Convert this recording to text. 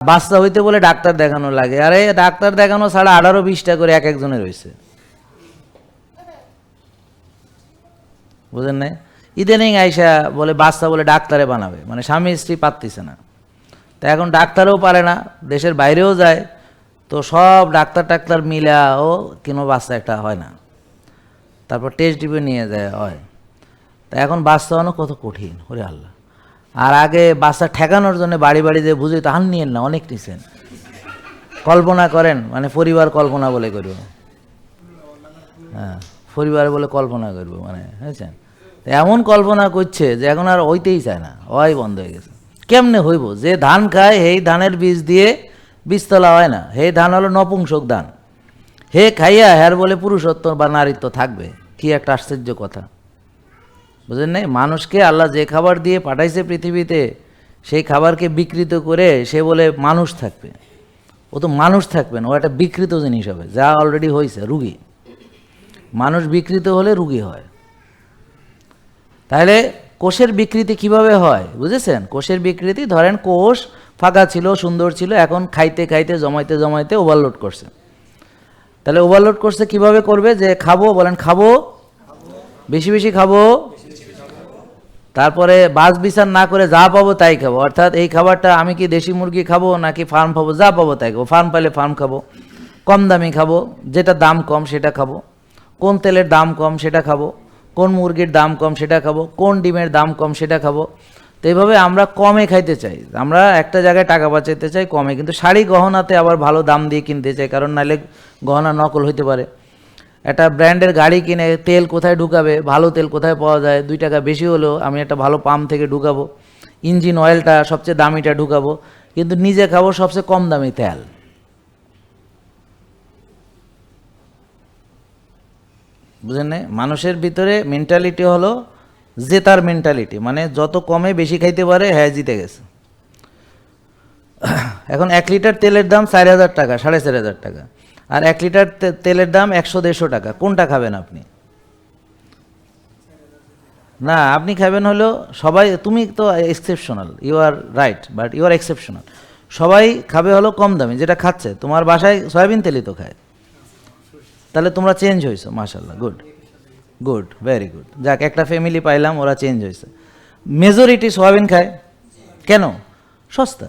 বাচ্চা হইতে বলে ডাক্তার দেখানো লাগে। আরে, ডাক্তার দেখানো ছাড়া আঠারো বিশটা করে এক একজনের হয়েছে বুঝেন নাই? ইদানিং আইসা বলে বাচ্চা বলে ডাক্তারে বানাবে। মানে স্বামী স্ত্রী পারতেছে না। তা এখন ডাক্তারও পারে না, দেশের বাইরেও যায়। তো সব ডাক্তার টাক্তার মিলাও কোনো বাচ্চা একটা হয় না। তারপর টেস্ট ডিপে নিয়ে যায়, হয়। তা এখন বাচ্চা হওয়ানো কত কঠিন, ওরে আল্লাহ। আর আগে বাচ্চা ঠেকানোর জন্য বাড়ি বাড়ি যে বুঝে তাহান নিয়েন না, অনেক নিছেন। কল্পনা করেন মানে পরিবার কল্পনা বলে করব। হ্যাঁ পরিবার বলে কল্পনা করব মানে তো এমন কল্পনা করছে যে এখন আর ওইতেই চায় না হয় বন্ধ হয়ে গেছে। কেমনে হইব? যে ধান খায়, সেই ধানের বীজ দিয়ে বীজতলা হয় না। সেই ধান হলো নপুংসক ধান। হে খাইয়া হ্যার বলে পুরুষত্ব বা নারীত্ব থাকবে, কি একটা আশ্চর্য কথা। বুঝলেন নাই? মানুষকে আল্লাহ যে খাবার দিয়ে পাঠাইছে পৃথিবীতে, সেই খাবারকে বিকৃত করে সে বলে মানুষ থাকবে। ও তো মানুষ থাকবে না, ও একটা বিকৃত জিনিস হবে, যা অলরেডি হয়েছে রুগী। মানুষ বিকৃত হলে রুগী হয়। তাহলে কোষের বিকৃতি কীভাবে হয়, বুঝেছেন? কোষের বিকৃতি, ধরেন কোষ ফাঁকা ছিল, সুন্দর ছিল, এখন খাইতে খাইতে, জমাইতে জমাইতে ওভারলোড করছে। তাহলে ওভারলোড করছে কীভাবে করবে? যে খাব, বলেন খাব, বেশি বেশি খাব তারপরে বাস বিচার না করে যা পাবো তাই খাব। অর্থাৎ এই খাবারটা আমি কি দেশি মুরগি খাব নাকি ফার্ম খাব যা পাবো তাই খাব। ফার্ম পাইলে ফার্ম খাব। কম দামি খাব, যেটা দাম কম সেটা খাব। কোন তেলের দাম কম সেটা খাব। কোন মুরগির দাম কম সেটা খাব। কোন ডিমের দাম কম সেটা খাব। তো এইভাবে আমরা কমে খাইতে চাই। আমরা একটা জায়গায় টাকা বাঁচাইতে চাই কমে, কিন্তু শাড়ি গহনাতে আবার ভালো দাম দিয়ে কিনতে চাই, কারণ নাহলে গহনা নকল হইতে পারে। একটা ব্র্যান্ডের গাড়ি কিনে তেল কোথায় ঢুকাবে, ভালো তেল কোথায় পাওয়া যায়, দুই টাকা বেশি হলেও আমি একটা ভালো পাম্প থেকে ঢুকাবো, ইঞ্জিন অয়েলটা সবচেয়ে দামিটা ঢুকাবো, কিন্তু নিজে খাব সবচেয়ে কম দামি তেল। বুঝেন নাই? মানুষের ভিতরে মেন্টালিটি হলো জেতার মেন্টালিটি মানে যত কমে বেশি খাইতে পারে হ্যাঁ জিতে গেছে। এখন এক লিটার তেলের দাম চার হাজার টাকা, সাড়ে চার হাজার টাকা। আর এক লিটার তেলের দাম একশো দেড়শো টাকা। কোনটা খাবেন আপনি? না, আপনি খাবেন হলো সবাই, তুমি তো exceptional you are right but you are exceptional সবাই খাবে হলো কম দামি, যেটা খাচ্ছে। তোমার বাসায় সয়াবিন তেলই তো খায়। তাহলে তোমরা চেঞ্জ হয়েছো মাশাল্লাহ গুড গুড ভেরি গুড যাক, একটা ফ্যামিলি পাইলাম, ওরা চেঞ্জ হয়েছে মেজরিটি সয়াবিন খায়। কেন? সস্তা।